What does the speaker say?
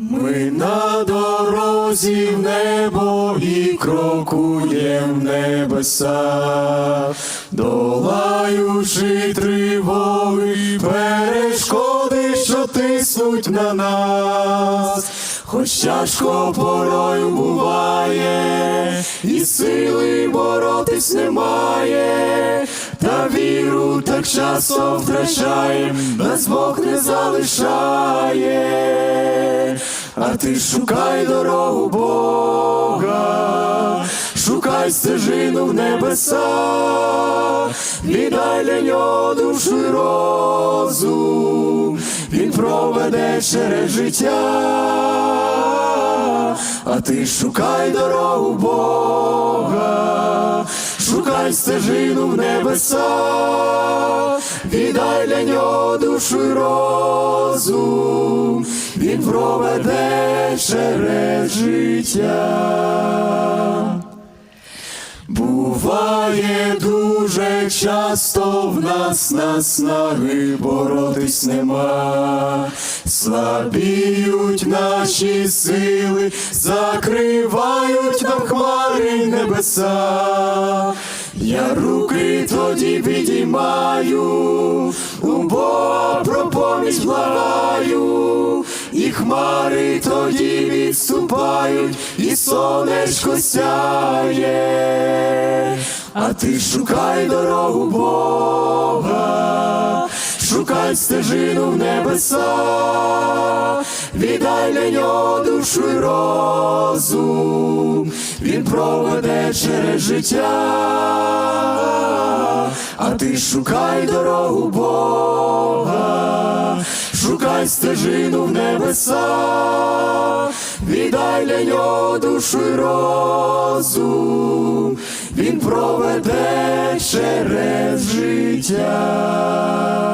Ми на дорозі в небо і крокуєм в небеса, долаючи тривоги, перешкоди, що тиснуть на нас, хоч тяжко порою буває, і сили боротись немає, та віру так часто втрачаєм, нас Бог не залишає, а ти шукай дорогу Бога, шукай стежину в небеса, віддай для нього душу й розум, він проведе через життя, а ти шукай дорогу Бога, шукай стежину в небеса, віддай для нього душу й розум, він проведе через життя. Буває дуже часто в нас наснаги боротись нема, слабіють наші сили, закривають нам хмари небеса. Я руки тоді підіймаю, у Бога про поміч благаю, і хмари тоді відступають, і сонечко сяє, а ти шукай дорогу Бога, шукай стежину в небеса, віддай для нього душу й розум, він проведе через життя, а ти шукай дорогу Бога, шукай стежину в небеса, віддай для нього душу й розум, він проведе через життя.